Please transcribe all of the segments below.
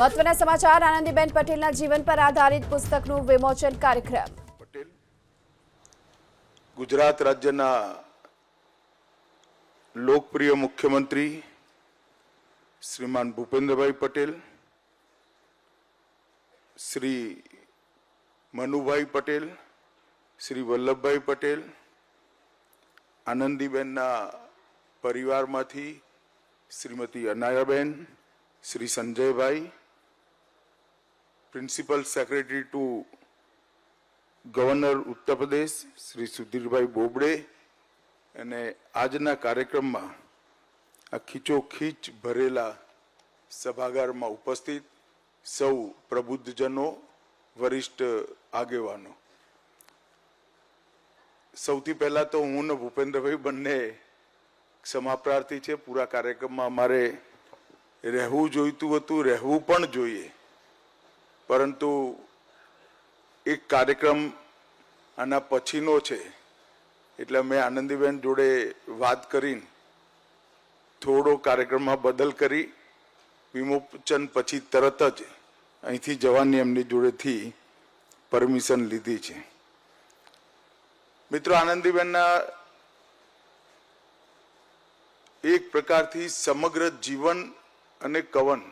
મહત્વના સમાચાર, આનંદીબેન પટેલના જીવન પર આધારિત પુસ્તકનું વિમોચન કાર્યક્રમ. પટેલ, ગુજરાત રાજ્યના લોકપ્રિય મુખ્યમંત્રી શ્રીમાન ભૂપેન્દ્રભાઈ પટેલ, શ્રી મનુભાઈ પટેલ, શ્રી વલ્લભભાઈ પટેલ, આનંદીબેનના પરિવારમાંથી Shrimati Anayaben, Shri Sanjaybhai principal secretary to governor Uttar Pradesh, Shri સુધીરભાઈ બોબડે. અને આજના કાર્યક્રમમાં આ ખીચોખીચ ભરેલા સભાગારમાં ઉપસ્થિત સૌ પ્રબુદ્ધજનો, વરિષ્ઠ આગેવાનો. સૌથી પહેલાં તો હું ને ભૂપેન્દ્રભાઈ બંને ક્ષમા પ્રાર્થી છે. પૂરા કાર્યક્રમમાં અમારે રહેવું જોઈતું હતું, રહેવું પણ જોઈએ. પરંતુ એક કાર્યક્રમ આના પછીનો છે. એટલે મેં આનંદીબેન જોડે વાત કરીને થોડો કાર્યક્રમમાં બદલ કરી. વિમોચન પછી તરત જ અહીંથી જવાની એમની જોડેથી પરમિશન લીધી છે. મિત્રો, આનંદીબેનના એક પ્રકારથી સમગ્ર જીવન અને કવન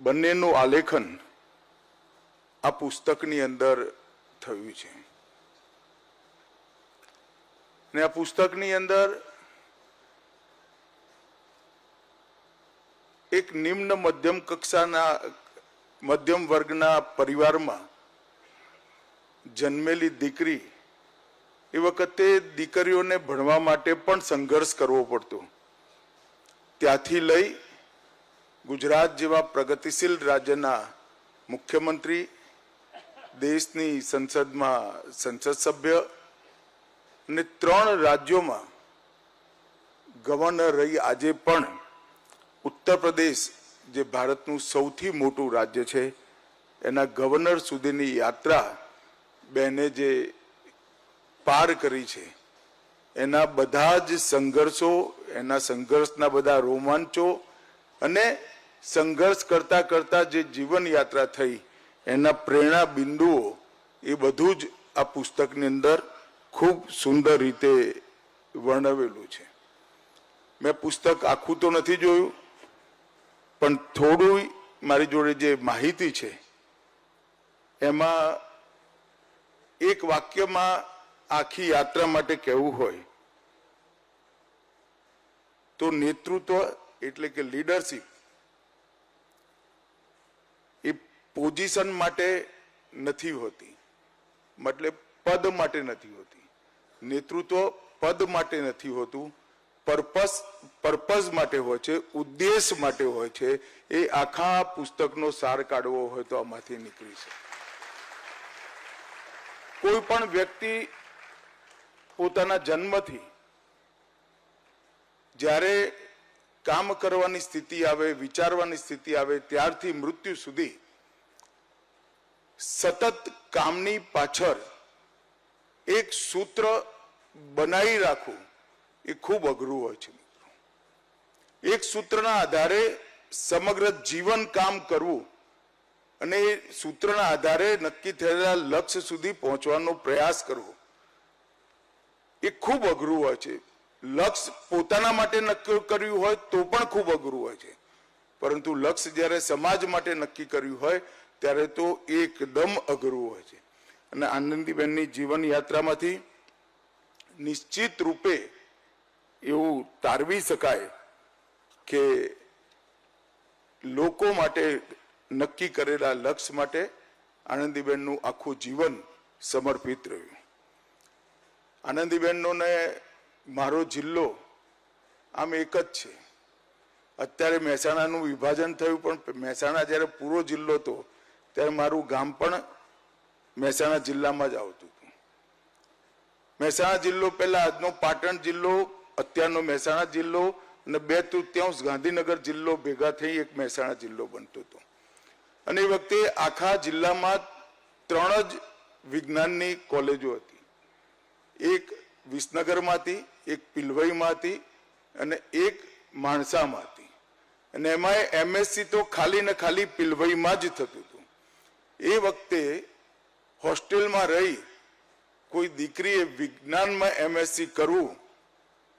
બંનેનું આલેખન આ પુસ્તકની અંદર થયું છે. અને આ પુસ્તકની અંદર એક નિમ્ન મધ્યમ કક્ષાના, મધ્યમ વર્ગના પરિવારમાં જન્મેલી દીકરી એ વખતે દીકરીઓને ભણવા માટે પણ સંઘર્ષ કરવો પડતો. ત્યાંથી લઈ ગુજરાત જેવા પ્રગતિશીલ રાજ્યના મુખ્યમંત્રી, દેશની સંસદમાં સંસદ સભ્ય અને ત્રણ રાજ્યોમાં ગવર્નર રહી આજે પણ ઉત્તર પ્રદેશ, જે ભારતનું સૌથી મોટું રાજ્ય છે, એના ગવર્નર સુધીની યાત્રા બેને જે પાર કરી છે, એના બધા જ સંઘર્ષો, એના સંઘર્ષના બધા રોમાંચો અને સંઘર્ષ કરતા કરતા જે જીવન યાત્રા થઈ, એના પ્રેરણા બિંદુઓ, એ બધું જ આ પુસ્તકની અંદર ખૂબ સુંદર રીતે વર્ણવેલું છે. મેં પુસ્તક આખું તો નથી જોયું, પણ થોડું મારી જોડે જે માહિતી છે, એમાં એક વાક્યમાં આખી યાત્રા માટે કહેવું હોય, તો નેતૃત્વ એટલે કે લીડરશિપ એ પોઝિશન માટે નથી હોતી. મતલબ પદ માટે નથી હોતી. નેતૃત્વ પદ માટે નથી હોતું. પર્પસ, પર્પઝ માટે હોય છે, ઉદ્દેશ માટે હોય છે. એ આખા પુસ્તકનો સાર કાઢવો હોય તો આમાંથી નીકળી શકે. કોઈ પણ વ્યક્તિ પોતાના જન્મથી જ્યારે કામ કરવાની સ્થિતિ આવે, વિચારવાની સ્થિતિ આવે, ત્યારથી મૃત્યુ સુધી સતત કામની પાછળ એક સૂત્ર બનાવી રાખવું એ ખૂબ અઘરું હોય છે એક સૂત્રના આધારે સમગ્ર જીવન કામ કરવું અને એ સૂત્રના આધારે નક્કી થયેલા લક્ષ્ય સુધી પહોંચવાનો પ્રયાસ કરવો એ ખૂબ અઘરું હોય છે. લક્ષ્ય પોતાના માટે નક્કી કર્યું હોય તો પણ ખૂબ અઘરું હોય છે. પરંતુ લક્ષ્ય જ્યારે સમાજ માટે નક્કી કર્યું હોય ત્યારે તો એકદમ અઘરું હોય છે. અને આનંદીબેનની જીવન યાત્રામાંથી નિશ્ચિત રૂપે એવું તારવી શકાય કે લોકો માટે નક્કી કરેલા લક્ષ્ય માટે આનંદીબેનનું આખું જીવન સમર્પિત રહ્યું. આનંદીબેનનો ને મારો જિલ્લો આમ એક જ છે. અત્યારે મહેસાણાનું વિભાજન થયું પણ મહેસાણા જ્યારે પૂરો જિલ્લો હતો ત્યારે મારું ગામ પણ મહેસાણા જિલ્લામાં જ આવતું હતું. મહેસાણા જિલ્લો પહેલા આજનો પાટણ જિલ્લો, અત્યારનો મહેસાણા જિલ્લો અને બે તૃતીયાંશ ગાંધીનગર જિલ્લો ભેગા થઈ એક મહેસાણા જિલ્લો બનતો હતો. અને એ વખતે આખા જિલ્લામાં ત્રણ જ વિજ્ઞાનની કોલેજો હતી. એક વિસનગરમાંથી, એક પિલવઈમાંથી અને એક માણસામાં હતી અને એમાંય એમએસસી તો ખાલી ને ખાલી પિલવઈમાં જ થતું હતું. એ વખતે હોસ્ટેલમાં રહી કોઈ દીકરીએ વિજ્ઞાનમાં એમએસસી કરવું,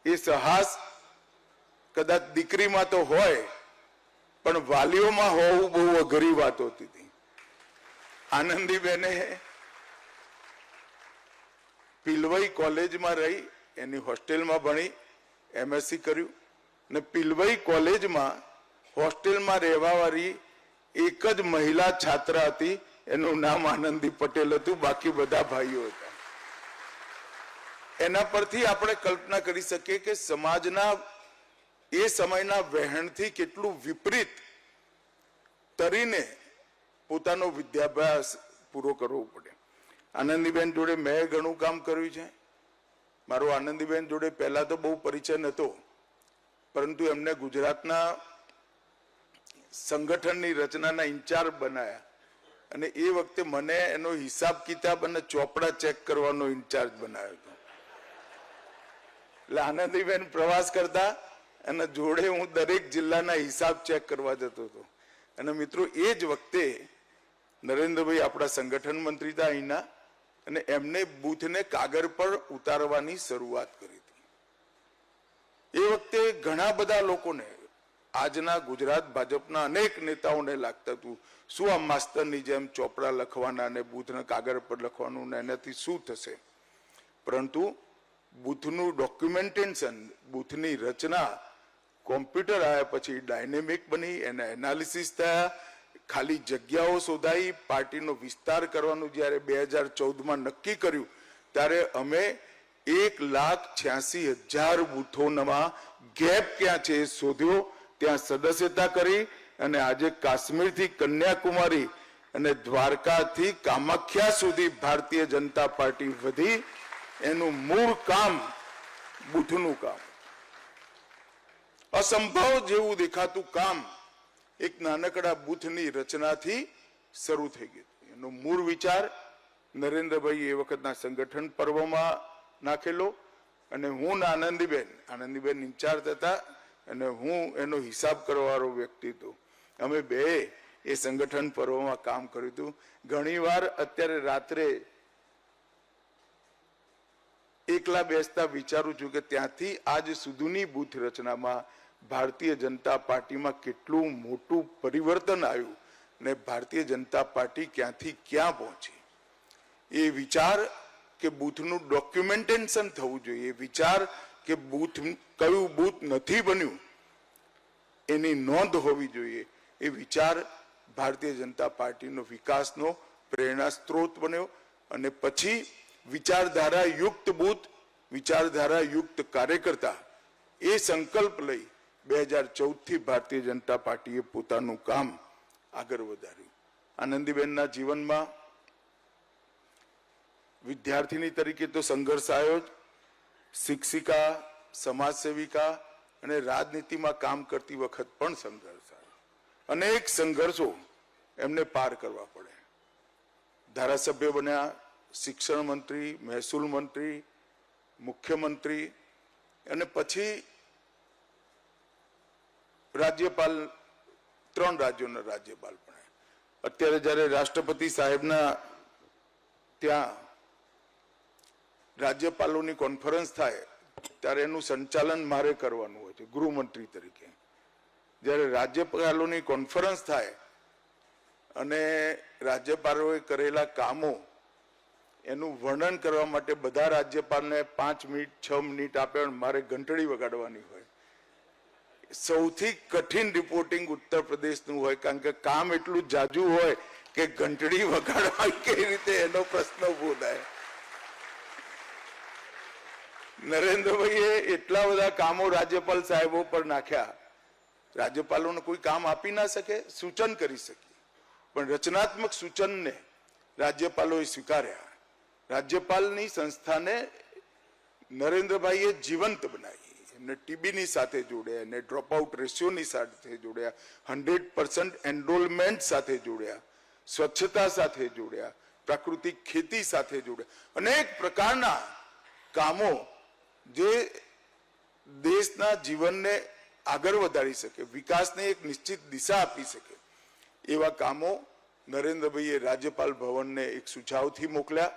એ સાહસ કદાચ દીકરીમાં તો હોય, પણ વાલીઓમાં હોવું બહુ અઘરી વાત હોતી આનંદીબેને પિલવઈ કોલેજમાં રહી, એની હોસ્ટેલમાં ભણી એમએસસી કર્યું ને પિલવઈ કોલેજમાં હોસ્ટેલમાં રહેવાવાળી એક જ મહિલા છાત્ર હતી એનું નામ આનંદી પટેલ હતું, બાકી બધા ભાઈઓ હતા. એના પરથી આપણે કલ્પના કરી શકીએ કે સમાજના એ સમયના વહેણથી કેટલું વિપરીત તરીને પોતાનો વિદ્યાભ્યાસ પૂરો કરવો પડે. આનંદીબેન જોડે મેં ઘણું કામ કર્યું છે. મારો આનંદીબેન જોડે પહેલા તો બહુ પરિચય નહોતો, પરંતુ એમને ગુજરાતના સંગઠનની રચનાના ઇન્ચાર્જ બનાયા. અને એ વખતે મને એનો હિસાબ કિતાબ અને ચોપડા ચેક કરવાનો ઇન્ચાર્જ બનાવ્યો હતો. એટલે આનંદીબેન પ્રવાસ કરતા અને જોડે હું દરેક જિલ્લાના હિસાબ ચેક કરવા જતો હતો. અને મિત્રો, એ જ વખતે નરેન્દ્રભાઈ આપણા સંગઠન મંત્રી હતા અહીંના અને એમને બૂથને કાગળ પર ઉતારવાની શરૂઆત કરી હતી. એ વખતે ઘણા બધા લોકોને આજના ગુજરાત ભાજપના અનેક નેતાઓને લાગતું હતું. શું આ માસ્તરની જેમ ચોપડા લખવાના અને બુથના કાગળ પર લખવાનું ને એનાથી શું થશે? પરંતુ બુથનું ડોક્યુમેન્ટેશન બુથની રચના કોમ્પ્યુટર આવ્યા પછી ડાયનેમિક બની, એના એનાલિસિસ થયા, ખાલી જગ્યાઓ શોધાઈ, પાર્ટીનો વિસ્તાર કરવાનું જ્યારે બે હજાર ચૌદમાં નક્કી કર્યું, ત્યારે અમે એક લાખ છ્યાસી હજાર બૂથોમાં ગેપ ક્યાં છે એ શોધ્યો. ત્યાં સદસ્યતા કરી અને આજે કાશ્મીરથી કન્યાકુમારી અને દ્વારકાથી કામાખ્યા સુધી ભારતીય જનતા પાર્ટી વધી એનું મૂળ કામ બૂથનું કામ. અસંભવ જેવું દેખાતું કામ એક નાનકડા બુથની રચનાથી શરૂ થઈ ગયું એનો મૂળ વિચાર નરેન્દ્રભાઈ એ વખતના સંગઠન પર્વમાં નાખેલો અને હું આનંદીબેન આનંદીબેન ઇન્ચાર્જ હતા અને હું એનો હિસાબ કરવાવાળો વ્યક્તિ હતો. અમે બે એ સંગઠન પર્વમાં કામ કર્યું હતું. ઘણીવાર અત્યારે રાત્રે એકલા બેસતા વિચારું છું કે ત્યાંથી આજ સુધીની બૂથ રચનામાં ભારતીય જનતા પાર્ટીમાં કેટલું મોટું પરિવર્તન આવ્યું ને ભારતીય જનતા પાર્ટી ક્યાંથી ક્યાં પહોંચી. એ વિચાર કે બૂથનું ડોક્યુમેન્ટેશન થવું જોઈએ. વિચાર કે બૂથ કયું બૂથ નથી બન્યું, એની નોંધ હોવી જોઈએ. એ વિચાર ભારતીય જનતા પાર્ટીનો વિકાસનો પ્રેરણા સ્ત્રોત બન્યો અને પછી વિચારધારા યુક્ત બૂથ, વિચારધારા યુક્ત કાર્યકર્તા, એ સંકલ્પ લઈ બે હજાર ચૌદથી ભારતીય જનતા પાર્ટીએ પોતાનું કામ આગળ વધાર્યું. આનંદીબેનના જીવનમાં વિદ્યાર્થીની તરીકે તો સંઘર્ષ આવ્યો જ. શિક્ષિકા સમાજ સેવિકા અને રાજનીતિમાં કામ કરતી વખત પણ સંઘર્ષ આવ્યો અનેક સંઘર્ષો એમને પાર કરવા પડે. ધારાસભ્ય બન્યા, શિક્ષણ મંત્રી, મહેસૂલ મંત્રી, મુખ્યમંત્રી અને પછી રાજ્યપાલ, ત્રણ રાજ્યોના રાજ્યપાલ પણ અત્યારે જ્યારે રાષ્ટ્રપતિ સાહેબના ત્યાં રાજ્યપાલોની કોન્ફરન્સ થાય, ત્યારે એનું સંચાલન મારે કરવાનું હોય છે, ગૃહમંત્રી તરીકે. જ્યારે રાજ્યપાલોની કોન્ફરન્સ થાય, અને રાજ્યપાલોએ કરેલા કામો, એનું વર્ણન કરવા માટે બધા રાજ્યપાલને પાંચ મિનિટ, છ મિનિટ આપે મારે ઘંટડી વગાડવાની હોય. સૌથી કઠિન રિપોર્ટિંગ ઉત્તર પ્રદેશનું હોય, કારણ કે કામ એટલું જાજુ હોય કે ઘંટડી વગાડવા કઈ રીતે એનો પ્રશ્ન ઊભો થાય. નરેન્દ્રભાઈએ એટલા બધા કામો રાજ્યપાલ સાહેબો પર નાખ્યા. રાજ્યપાલોને કોઈ કામ આપી ના શકે, સૂચન કરી શકે. પણ રચનાત્મક સૂચનને રાજ્યપાલોએ સ્વીકાર્યા. રાજ્યપાલની સંસ્થાને નરેન્દ્રભાઈએ જીવંત બનાવી. એમને ટીબીની સાથે જોડ્યા એને ડ્રોપઆઉટ રેશિયોની સાથે જોડ્યા, હંડ્રેડ પર્સન્ટ એનરોલમેન્ટ સાથે જોડ્યા, સ્વચ્છતા સાથે જોડ્યા, પ્રાકૃતિક ખેતી સાથે જોડ્યા. અનેક પ્રકારના કામો જે દેશના જીવનને આગળ વધારી શકે, વિકાસને એક નિશ્ચિત દિશા આપી શકે, એવા કામો નરેન્દ્રભાઈએ રાજ્યપાલ ભવનને એક સુઝાવથી મોકલ્યા.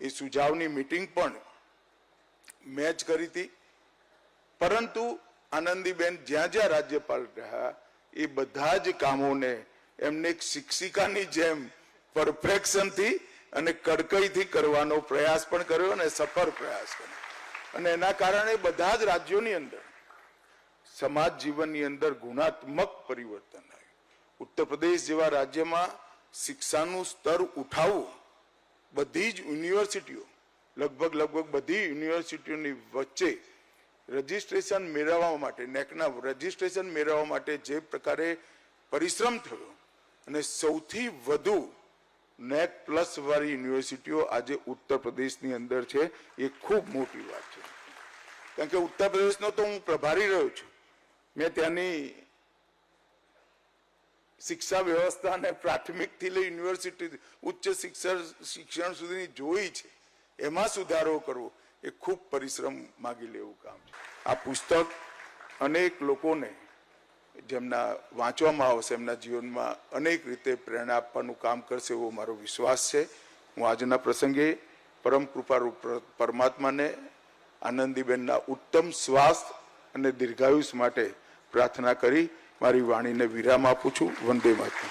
એ સુઝાવની મિટિંગ પણ મેચ કરી હતી. પરંતુ આનંદીબેન જ્યાં જ્યાં રાજ્યપાલ રહ્યા, એ બધા જ કામોને એમને એક શિક્ષિકાની જેમ પરફેક્શનથી અને કડકઈથી કરવાનો પ્રયાસ પણ કર્યો અને સફળ પ્રયાસ કર્યો. અને એના કારણે બધા જ રાજ્યોની અંદર, સમાજ જીવનની અંદર ગુણાત્મક પરિવર્તન આવ્યું. ઉત્તર પ્રદેશ જેવા રાજ્યમાં શિક્ષાનું સ્તર ઉઠાવવું, બધી જ યુનિવર્સિટીઓ, લગભગ લગભગ બધી યુનિવર્સિટીઓની વચ્ચે રજિસ્ટ્રેશન મેળવવા માટે, નેકના રજિસ્ટ્રેશન મેળવવા માટે જે પ્રકારે પરિશ્રમ થયો, અને સૌથી વધુ નેક પ્લસ વાળી યુનિવર્સિટીઓ આજે ઉત્તર પ્રદેશની અંદર છે, એ ખૂબ મોટી વાત છે. કારણ કે ઉત્તર પ્રદેશનો તો હું પ્રભારી રહ્યો છું. મેં ત્યાંની શિક્ષા વ્યવસ્થા અને પ્રાથમિકથી લઈ યુનિવર્સિટી, ઉચ્ચ શિક્ષણ શિક્ષણ સુધીની જોઈ છે. એમાં સુધારો કરવો, એ ખૂબ પરિશ્રમ માગી લેવું કામ છે. આ પુસ્તક અનેક લોકોને જેમના વાંચવામાં આવશે, એમના જીવનમાં અનેક રીતે પ્રેરણા આપવાનું કામ કરશે એવો મારો વિશ્વાસ છે. હું આજના પ્રસંગે પરમ કૃપારૂપ પરમાત્માને આનંદીબેનના ઉત્તમ સ્વાસ્થ્ય અને દીર્ઘાયુષ માટે પ્રાર્થના કરી, મારી વાણીને વિરામ આપું છું. વંદે માતરમ.